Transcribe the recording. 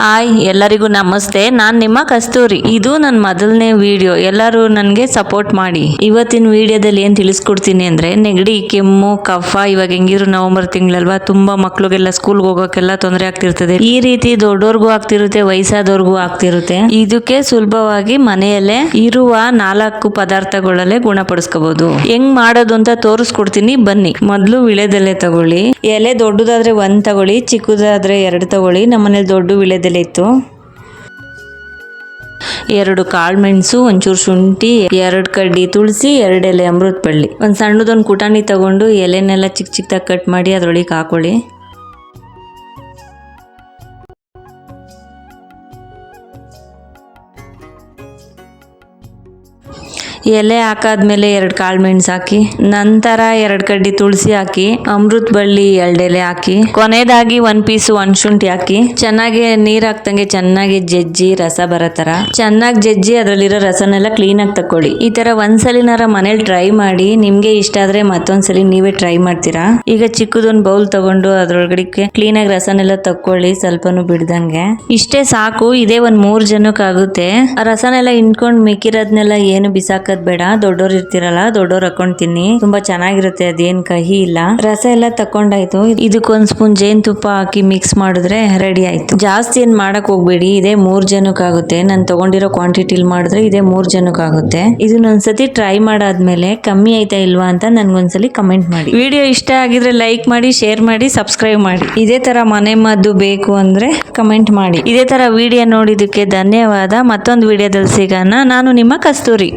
Hi, ಎಲ್ಲರಿಗೂ ನಮಸ್ತೆ. ನಾನ್ ನಿಮ್ಮ ಕಸ್ತೂರಿ. ಇದು ನನ್ನ ಮೊದಲನೇ ವಿಡಿಯೋ ಎಲ್ಲರೂ ನನಗೆ ಸಪೋರ್ಟ್ ಮಾಡಿ. ಇವತ್ತಿನ ವಿಡಿಯೋದಲ್ಲಿ ಏನ್ ತಿಳಿಸ್ಕೊಡ್ತೀನಿ ಅಂದ್ರೆ, ನೆಗಡಿ, ಕೆಮ್ಮು, ಕಫ, ಇವಾಗ ಹೆಂಗಿದ್ರು ನವೆಂಬರ್ ತಿಂಗಳಲ್ವಾ, ತುಂಬಾ ಮಕ್ಳಿಗೆಲ್ಲ ಸ್ಕೂಲ್ಗೆ ಹೋಗೋಕೆಲ್ಲ ತೊಂದರೆ ಆಗ್ತಿರ್ತದೆ. ಈ ರೀತಿ ದೊಡ್ಡೋರ್ಗೂ ಆಗ್ತಿರುತ್ತೆ ವಯಸ್ಸಾದವ್ರಿಗೂ ಆಗ್ತಿರುತ್ತೆ. ಇದಕ್ಕೆ ಸುಲಭವಾಗಿ ಮನೆಯಲ್ಲೇ ಇರುವ ನಾಲ್ಕು ಪದಾರ್ಥಗಳಲ್ಲೇ ಗುಣಪಡಿಸ್ಕೋಬಹುದು ಹೆಂಗ್ ಮಾಡೋದು ಅಂತ ತೋರಿಸ್ಕೊಡ್ತೀನಿ. ಬನ್ನಿ. ಮೊದಲು ವಿಳೆದೆಲೆ ತಗೊಳ್ಳಿ. ಎಲೆ ದೊಡ್ಡದಾದ್ರೆ ಒಂದ್ ತಗೊಳ್ಳಿ, ಚಿಕ್ಕದಾದ್ರೆ ಎರಡು ತಗೊಳ್ಳಿ. ನಮ್ಮನೇಲಿ ದೊಡ್ಡ ವಿಳೆದೆಲೆ ಇತ್ತು ಎರಡು ಕಾಳು ಮೆಣಸು, ಒಂಚೂರು ಶುಂಠಿ, ಎರಡು ಕಡ್ಡಿ ತುಳಸಿ, ಎರಡು ಎಲೆ ಅಮೃತ ಬಳ್ಳಿ ಒಂದು ಸಣ್ಣದೊಂದು ಕುಟಾಣಿ ತಗೊಂಡು ಎಲೆನೆಲ್ಲ ಚಿಕ್ಕ ಚಿಕ್ಕದಾಗಿ ಕಟ್ ಮಾಡಿ ಅದರೊಳಗೆ ಹಾಕೊಳ್ಳಿ. ಎಲೆ ಹಾಕಾದ್ಮೇಲೆ ಎರಡು ಕಾಳು ಮೆಣಸು ಹಾಕಿ, ನಂತರ ಎರಡು ಕಡ್ಡಿ ತುಳಸಿ ಹಾಕಿ, ಅಮೃತ ಬಳ್ಳಿ ಎರಡೆಲೆ ಹಾಕಿ ಕೊನೆಯದಾಗಿ ಒಂದ್ ಪೀಸ್ ಒಣಶುಂಠಿ ಹಾಕಿ, ಚೆನ್ನಾಗಿ ನೀರ್ ಹಾಕ್ದಂಗೆ ಚೆನ್ನಾಗಿ ಜಜ್ಜಿ ರಸ ಬರೋ ತರ. ಚೆನ್ನಾಗಿ ಜಜ್ಜಿ ಅದ್ರಲ್ಲಿರೋ ರಸನೆಲ್ಲ ಕ್ಲೀನ್ ಆಗಿ ತಕೊಳ್ಳಿ ಈ ತರ ಒಂದ್ಸಲಿನಾರ ಮನೇಲಿ ಟ್ರೈ ಮಾಡಿ, ನಿಮ್ಗೆ ಇಷ್ಟ ಆದ್ರೆ ಮತ್ತೊಂದ್ಸಲಿ ನೀವೇ ಟ್ರೈ ಮಾಡ್ತೀರಾ? ಈಗ ಚಿಕ್ಕದೊಂದು ಬೌಲ್ ತಗೊಂಡು ಅದ್ರೊಳಗಡೆ ಕ್ಲೀನ್ ಆಗಿ ರಸನೆಲ್ಲ ತಕ್ಕೊಳ್ಳಿ, ಸ್ವಲ್ಪನೂ ಬಿಡ್ದಂಗೆ. ಇಷ್ಟೇ ಸಾಕು, ಇದೇ ಒಂದ್ ಮೂರ್ ಜನಕ್ಕಾಗುತ್ತೆ. ಆ ರಸನೆಲ್ಲ ಹಿಂಡ್ಕೊಂಡು ಮಿಕ್ಕಿರೋದ್ನೆಲ್ಲ ಏನು ಬಿಸಾಕದ್ ಬೇಡ. ದೊಡ್ಡೋರ್ ಇರ್ತಿರಲ್ಲ, ದೊಡ್ಡೋರ್ ಹಾಕೊಂಡ್ ತಿನ್ನಿ ತುಂಬಾ ಚೆನ್ನಾಗಿರುತ್ತೆ, ಅದೇನ್ ಕಹಿ ಇಲ್ಲ. ರಸ ಎಲ್ಲ ತಕೊಂಡಾಯ್ತು ಇದಕ್ಕೊಂದ್ ಸ್ಪೂನ್ ಜೇನ್ ತುಪ್ಪ ಹಾಕಿ ಮಿಕ್ಸ್ ಮಾಡಿದ್ರೆ ರೆಡಿ ಆಯ್ತು. ಜಾಸ್ತಿ ಏನ್ ಮಾಡಕ್ ಹೋಗ್ಬೇಡಿ. ಇದೇ ಮೂರ್ ಜನಕ್ಕಾಗುತ್ತೆ. ನಾನು ತಗೊಂಡಿರೋ ಕ್ವಾಂಟಿಟಿಲಿ ಮಾಡಿದ್ರೆ ಇದೇ ಮೂರ್ ಜನಕ್ಕಾಗುತ್ತೆ. ಇದನ್ನೊಂದ್ಸತಿ ಟ್ರೈ ಮಾಡಾದ್ಮೇಲೆ ಕಮ್ಮಿ ಆಯ್ತಾ ಇಲ್ವಾ ಅಂತ ನನ್ಗೊಂದ್ಸಲಿ ಕಮೆಂಟ್ ಮಾಡಿ. ವಿಡಿಯೋ ಇಷ್ಟ ಆಗಿದ್ರೆ ಲೈಕ್ ಮಾಡಿ ಶೇರ್ ಮಾಡಿ ಸಬ್ಸ್ಕ್ರೈಬ್ ಮಾಡಿ. ಇದೇ ತರ ಮನೆ ಮದ್ದು ಬೇಕು ಅಂದ್ರೆ ಕಮೆಂಟ್ ಮಾಡಿ. ಇದೇ ತರ ವಿಡಿಯೋ ನೋಡಿದಕ್ಕೆ ಧನ್ಯವಾದ. ಮತ್ತೊಂದು ವಿಡಿಯೋದಲ್ಲಿ ಸಿಗೋಣ. ನಾನು ನಿಮ್ಮ ಕಸ್ತೂರಿ.